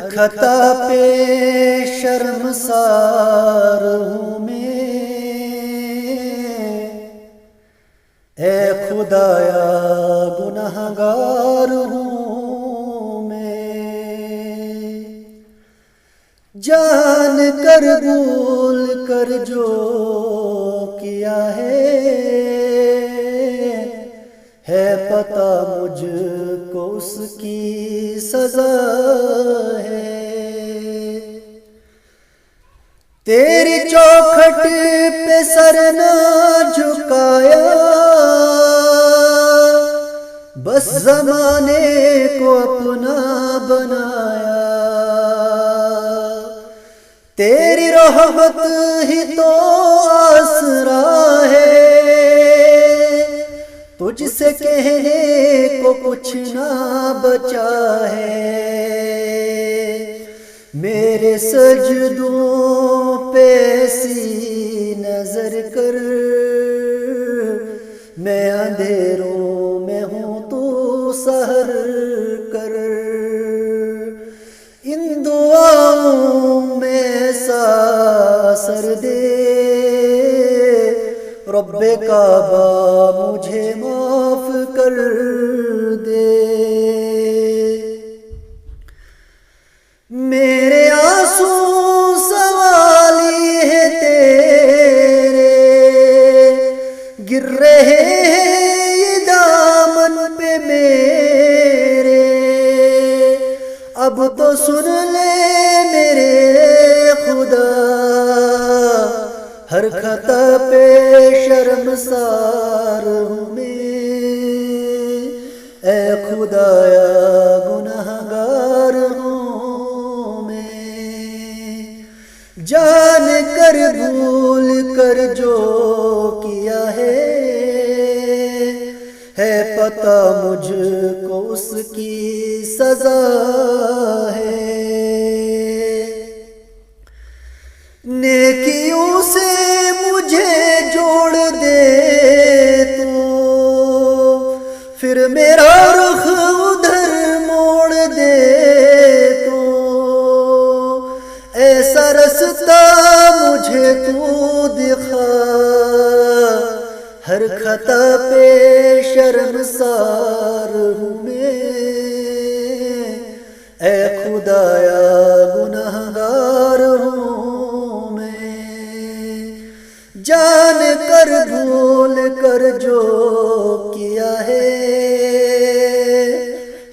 خطا پہ شرم سار ہوں میں۔ اے خدایا گناہ گار ہوں میں۔ جان کر، بھول کر جو کیا ہے ہے پتا مجھ کو اس کی سزا۔ تیری چوکھٹ پہ سر نہ جھکایا۔ بس زمانے کو اپنا بنایا۔ تیری رحمت ہی تو آسرا ہے۔ تجھ سے کہنے کو کچھ نہ بچا ہے۔ میرے سجدوں پہ سی نظر کر۔ میں اندھیروں میں ہوں تو سہر کر۔ ان دعاؤں میں سا سر دے۔ رب کعبہ مجھے معاف کر دے۔ میرے گر رہے ہیں دامن پہ میرے۔ اب تو سن لے میرے خدا، ہر خطا پہ شرم سار ہوں میں۔ اے خدایا گناہ گار ہوں میں۔ جان کر، بھول کر جو کیا ہے پتا مجھ کو اس کی سزا ہے۔ نیکیوں سے مجھے جوڑ دے تو پھر میرا رخ ادھر موڑ دے تو ایسا رستا مجھے تو دکھا، ہر خطا پہ شرم سار ہوں میں اے خدایا گناہ گار ہوں میں جان کر، بھول کر جو کیا ہے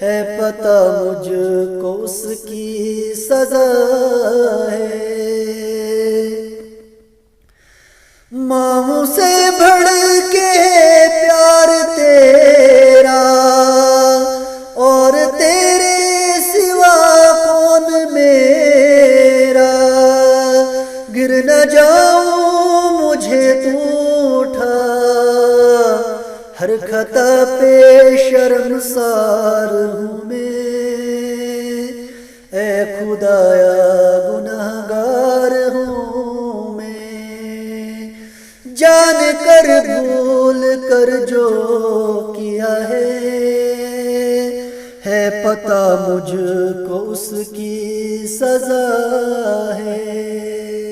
ہے پتا مجھ کو اس کی سزا ہے۔ ماں سے بڑھ ہر خطا پہ شرم سار ہوں میں۔ اے خدایا گناہ گار ہوں میں۔ جان کر، بھول کر جو کیا ہے۔ ہے پتا مجھ کو اس کی سزا ہے۔